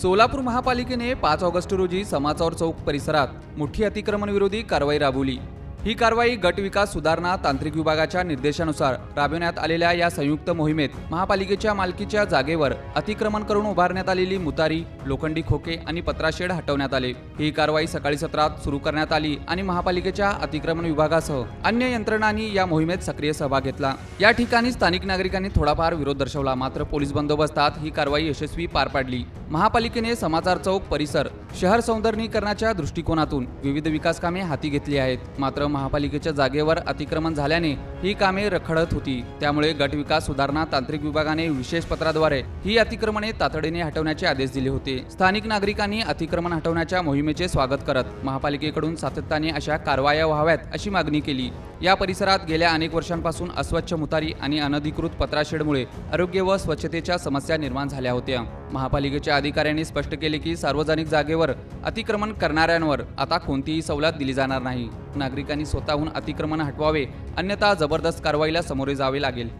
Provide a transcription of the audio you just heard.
सोलापूर महापालिकेने पाच ऑगस्ट रोजी समाचार चौक परिसरात मोठी अतिक्रमण विरोधी कारवाई राबवली. ही कारवाई गट विकास सुधारणा तांत्रिक विभागाच्या निर्देशानुसार राबविण्यात आलेल्या या संयुक्त मोहिमेत महापालिकेच्या मालकीच्या जागेवर अतिक्रमण करून उभारण्यात आलेली मुतारी लोखंडी खोके आणि पत्राशेड हटवण्यात आले. ही कारवाई सकाळी सत्रात सुरू करण्यात आली आणि महापालिकेच्या अतिक्रमण विभागासह अन्य यंत्रणांनी या मोहिमेत सक्रिय सहभाग घेतला. या ठिकाणी स्थानिक नागरिकांनी थोडाफार विरोध दर्शवला मात्र पोलीस बंदोबस्तात ही कारवाई यशस्वी पार पाडली. महापालिकेने समाचार चौक परिसर शहर सौंदर्यीकरणाच्या दृष्टिकोनातून विविध विकास कामे हाती घेतली आहेत. मात्र महापालिकेच्या जागेवर अतिक्रमण झाल्याने ही कामे रखडत होती. त्यामुळे गट विकास सुधारणा तांत्रिक विभागाने विशेष पत्राद्वारे ही अतिक्रमणे तातडीने हटवण्याचे आदेश दिले होते. स्थानिक नागरिकांनी अतिक्रमण हटवण्याच्या मोहिमेचे स्वागत करत महापालिकेकडून सातत्याने अशा कारवाया व्हाव्यात अशी मागणी केली. या परिसरात गेल्या अनेक वर्षांपासून अस्वच्छ मुतारी आणि अनधिकृत पत्राशेडमुळे आरोग्य व स्वच्छतेच्या समस्या निर्माण झाल्या होत्या. महापालिकेच्या अधिकाऱ्यांनी स्पष्ट केले की सार्वजनिक जागेवर अतिक्रमण करणाऱ्यांवर आता कोणतीही सवलत दिली जाणार नाही. नागरिकांनी स्वतःहून अतिक्रमण हटवावे अन्यथा जबरदस्त कारवाईला सामोरे जावे लागेल.